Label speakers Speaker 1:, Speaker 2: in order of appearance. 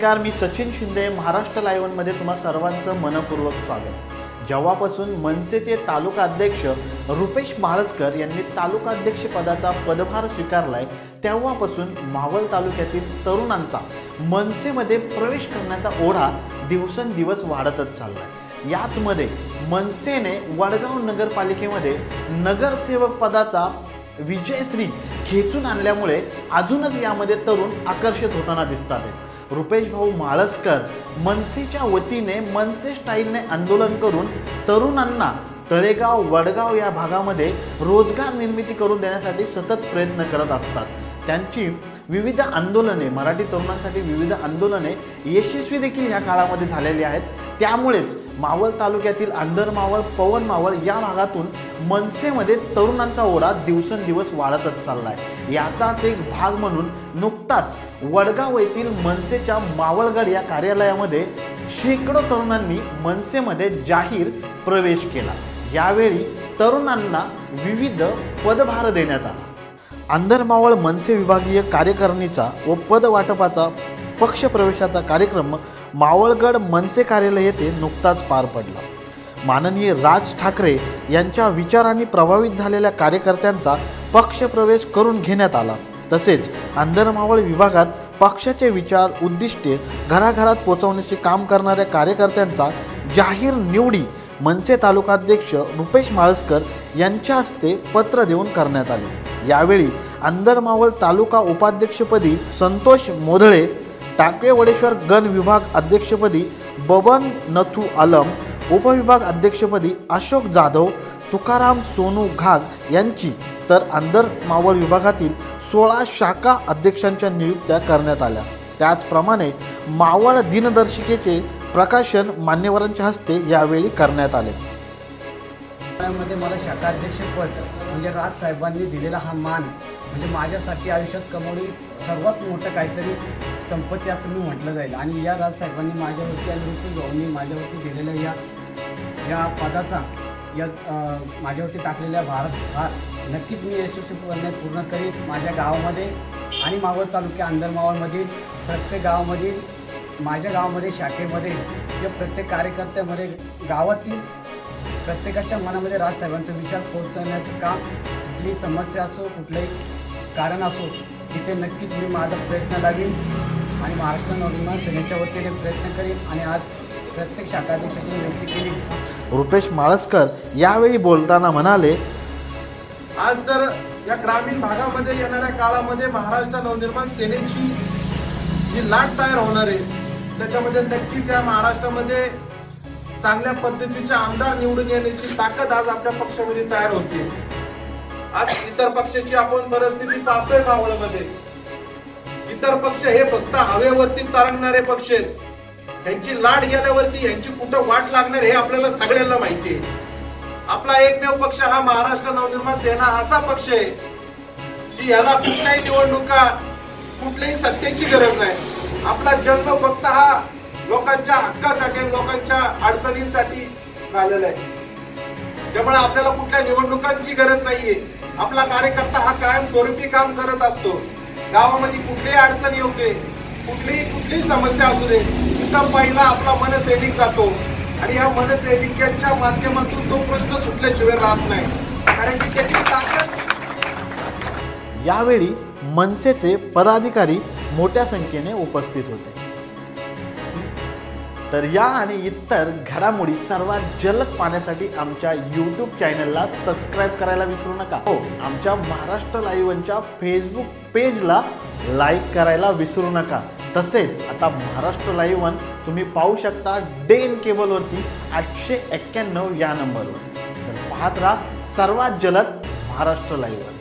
Speaker 1: नमस्कार मी सचिन शिंदे महाराष्ट्र लाईव्हमध्ये तुम्हा सर्वांचं मनपूर्वक स्वागत. जेव्हापासून मनसेचे तालुका अध्यक्ष रुपेश माळसकर यांनी तालुका अध्यक्ष पदाचा पदभार स्वीकारलाय तेव्हापासून मावळ तालुक्यातील तरुणांचा मनसेमध्ये प्रवेश करण्याचा ओढा दिवसेंदिवस वाढतच चाललाय. याचमध्ये मनसेने वडगाव नगरपालिकेमध्ये नगरसेवक पदाचा विजयश्री खेचून आणल्यामुळे अजूनच यामध्ये तरुण आकर्षित होताना दिसतात आहेत. रुपेश भाऊ माळसकर मनसेच्या वतीने मनसे स्टाईलने आंदोलन करून तरुणांना तळेगाव वडगाव या भागामध्ये रोजगार निर्मिती करून देण्यासाठी सतत प्रयत्न करत असतात. त्यांची विविध आंदोलने मराठी तरुणांसाठी विविध आंदोलने यशस्वी देखील ह्या काळामध्ये झालेली आहेत. त्यामुळेच मावळ तालुक्यातील अंदर मावळ पवन मावळ या भागातून मनसेमध्ये तरुणांचा ओढा दिवसेंदिवस वाढतच चालला आहे याचाच एक भाग म्हणून नुकताच वडगाव येथील मनसेच्या मावळगड या कार्यालयामध्ये शेकडो तरुणांनी मनसेमध्ये जाहीर प्रवेश केला. यावेळी तरुणांना विविध पदभार देण्यात आला. आंधरमावळ मनसे विभागीय कार्यकारिणीचा व पदवाटपाचा पक्षप्रवेशाचा कार्यक्रम मावळगड मनसे कार्यालय येथे नुकताच पार पडला. माननीय राज ठाकरे यांच्या विचारांनी प्रभावित झालेल्या कार्यकर्त्यांचा पक्षप्रवेश करून घेण्यात आला. तसेच आंधरमावळ विभागात पक्षाचे विचार उद्दिष्टे घराघरात पोहोचवण्याचे काम करणाऱ्या कार्यकर्त्यांचा जाहीर निवडी मनसे तालुकाध्यक्ष रुपेश माळसकर यांच्या हस्ते पत्र देऊन करण्यात आले. यावेळी अंधरमावळ तालुका उपाध्यक्षपदी संतोष मोधळे टाकवे वडेश्वर गण विभाग अध्यक्षपदी बबन नथू आलम उपविभाग अध्यक्षपदी अशोक जाधव तुकाराम सोनू घाग यांची तर अंदर मावळ विभागातील सोळा शाखा अध्यक्षांच्या नियुक्त्या करण्यात आल्या. त्याचप्रमाणे मावळ दिनदर्शिकेचे प्रकाशन मान्यवरांच्या हस्ते यावेळी करण्यात आले.
Speaker 2: मध्ये मला शाखाध्यक्षपद म्हणजे राज साहेबांनी दिलेला हा मान म्हणजे माझ्यासाठी आयुष्यात कमवली सर्वात मोठं काहीतरी संपत्ती असं मी म्हटलं जाईल. आणि या राज साहेबांनी माझ्यावरती आणि ऋतू भाऊंनी माझ्यावरती दिलेल्या या या पदाचा या माझ्यावरती टाकलेल्या भारत भार नक्कीच मी यशस्वीपणे पूर्ण करीन माझ्या गावामध्ये आणि मावळ तालुक्या अंदरमावळमधील प्रत्येक गावामधील माझ्या गावामध्ये शाखेमध्ये किंवा प्रत्येक कार्यकर्त्यामध्ये गावातील प्रत्येकाच्या मनामध्ये राजसाहेबांचा विचार पोहोचवण्याचं काम कुठलीही समस्या असो कुठलंही कारण असो तिथे नक्कीच मी माझा प्रयत्न लागेल आणि महाराष्ट्र नवनिर्माण सेनेच्या वतीने प्रयत्न करीन आणि आज प्रत्येक शाखाध्यक्षाची नियुक्ती केली.
Speaker 1: रुपेश माळसकर यावेळी बोलताना म्हणाले
Speaker 3: आज जर या ग्रामीण भागामध्ये येणाऱ्या काळामध्ये महाराष्ट्र नवनिर्माण सेनेची जी लाट तयार होणार आहे त्याच्यामध्ये नक्कीच या महाराष्ट्रामध्ये चांगल्या पद्धतीचे आमदार निवडून येण्याची ताकद आज आपल्या पक्षामध्ये तयार होते. आज इतर पक्षाची आपण परिस्थिती पाहतोय मावळमध्ये. इतर पक्ष हे फक्त हवेवरती तरंगणारे पक्ष आहेत. त्यांची लाट गेल्यावरती यांची कुठं वाट लागणार हे आपल्याला सगळ्यांना माहिती आहे. आपला एकमेव पक्ष हा महाराष्ट्र नवनिर्माण सेना असा पक्ष आहे की याला कुठल्याही निवडणुका कुठल्याही सत्तेची गरज नाही. आपला जन्म फक्त हा लोकांच्या हक्कासाठी लोकांच्या अडचणींसाठी झालेला आहे. त्यामुळे आपल्याला कुठल्या निवडणुकांची गरज नाहीये. आपला कार्यकर्ता हा कायम स्वरूपी काम करत असतो. गावामध्ये कुठलीही अडचण येऊ दे कुठलीही कुठलीही समस्या असू दे तिथं पहिला आपला मनसैनिक जातो. आणि या मनसैनिकांच्या माध्यमातून तो प्रश्न सुटल्याशिवाय राहत नाही. कारण की त्याची ताकद
Speaker 1: यावेळी मनसेचे पदाधिकारी मोठ्या संख्येने उपस्थित होते. तर या आणि इतर घडामोडी सर्वात जलद पाहण्यासाठी आमच्या यूट्यूब चॅनलला सबस्क्राईब करायला विसरू नका. हो आमच्या महाराष्ट्र लाईव्हच्या फेसबुक पेजला लाईक करायला विसरू नका. तसेच आता महाराष्ट्र लाईव्ह वन तुम्ही पाहू शकता डेन केबलवरती आठशे एक्क्याण्णव या नंबरवर तर पाहत राहा सर्वात जलद महाराष्ट्र लाईव्ह वन